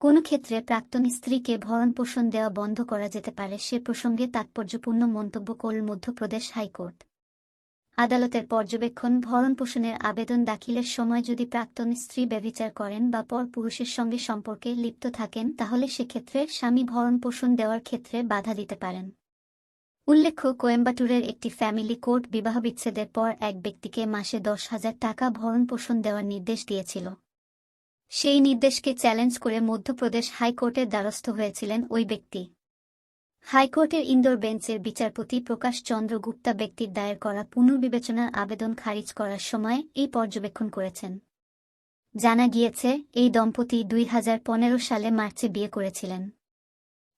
কোনো ক্ষেত্রে প্রাক্তন স্ত্রীকে ভরণ পোষণ দেওয়া বন্ধ করা যেতে পারে সে প্রসঙ্গে তাৎপর্যপূর্ণ মন্তব্য করল মধ্যপ্রদেশ হাইকোর্ট। আদালতের পর্যবেক্ষণ ভরণ পোষণের আবেদন দাখিলের সময় যদি প্রাক্তন স্ত্রী ব্যভিচার করেন বা পর পুরুষের সঙ্গে সম্পর্কে লিপ্ত থাকেন, তাহলে সেক্ষেত্রে স্বামী ভরণ পোষণ দেওয়ার ক্ষেত্রে বাধা দিতে পারেন। উল্লেখ্য, কোয়েম্বাটুরের একটি ফ্যামিলি কোর্ট বিবাহবিচ্ছেদের পর এক ব্যক্তিকে মাসে দশ হাজার টাকা ভরণ পোষণ দেওয়ার নির্দেশ দিয়েছিল। সেই নির্দেশকে চ্যালেঞ্জ করে মধ্যপ্রদেশ হাইকোর্টের দ্বারস্থ হয়েছিলেন ওই ব্যক্তি। হাইকোর্টের ইন্দোর বেঞ্চের বিচারপতি প্রকাশ চন্দ্র গুপ্তা ব্যক্তির দায়ের করা পুনর্বিবেচনার আবেদন খারিজ করার সময় এই পর্যবেক্ষণ করেছেন। জানা গিয়েছে, এই দম্পতি দুই হাজার পনেরো সালে মার্চে বিয়ে করেছিলেন।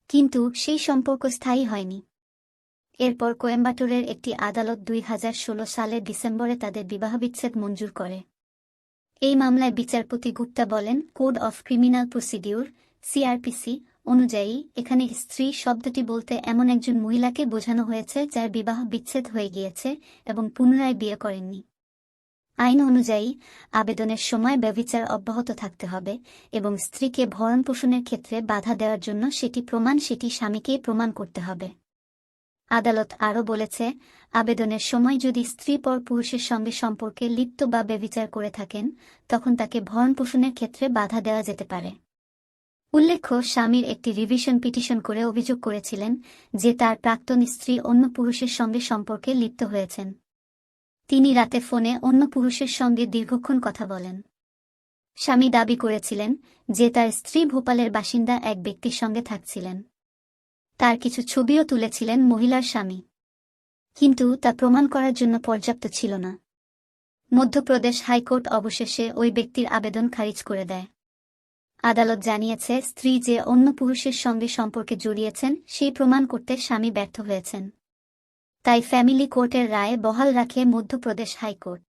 কিন্তু সেই সম্পর্ক স্থায়ী হয়নি। এরপর কোয়েম্বাটোরের একটি আদালত দুই সালের ডিসেম্বরে তাদের বিবাহবিচ্ছেদ মঞ্জুর করে। এই মামলায় বিচারপতি গুপ্তা বলেন, code of criminal procedure, CrPC, অনুযায়ী এখানে স্ত্রী শব্দটি বলতে এমন একজন মহিলাকে বোঝানো হয়েছে যার বিবাহ বিচ্ছেদ হয়ে গিয়েছে এবং পুনরায় বিয়ে করেননি। আইন অনুযায়ী আবেদনের সময় ব্যভিচার অব্যাহত থাকতে হবে এবং স্ত্রীকে ভরণ পোষণের ক্ষেত্রে বাধা দেওয়ার জন্য সেটি প্রমাণ, সেটি স্বামীকে প্রমাণ করতে হবে। আদালত আরও বলেছে, আবেদনের সময় যদি স্ত্রী পর পুরুষের সঙ্গে সম্পর্কে লিপ্ত বা ব্যভিচার করে থাকেন, তখন তাকে ভরণ পোষণের ক্ষেত্রে বাধা দেওয়া যেতে পারে। উল্লেখ্য, স্বামীর একটি রিভিশন পিটিশন করে অভিযোগ করেছিলেন যে তার প্রাক্তন স্ত্রী অন্য পুরুষের সঙ্গে সম্পর্কে লিপ্ত হয়েছেন। তিনি রাতে ফোনে অন্য পুরুষের সঙ্গে দীর্ঘক্ষণ কথা বলেন। স্বামী দাবি করেছিলেন যে তার স্ত্রী ভোপালের বাসিন্দা এক ব্যক্তির সঙ্গে থাকছিলেন। তার কিছু ছবিও তুলেছিলেন মহিলার স্বামী। কিন্তু তা প্রমাণ করার জন্য পর্যাপ্ত ছিল না। মধ্যপ্রদেশ হাইকোর্ট অবশেষে ওই ব্যক্তির আবেদন খারিজ করে দেয়। আদালত জানিয়েছে, স্ত্রী যে অন্য পুরুষের সঙ্গে সম্পর্কে জড়িয়েছেন, সেই প্রমাণ করতে স্বামী ব্যর্থ হয়েছেন। তাই ফ্যামিলি কোর্টের রায় বহাল রাখে মধ্যপ্রদেশ হাইকোর্ট।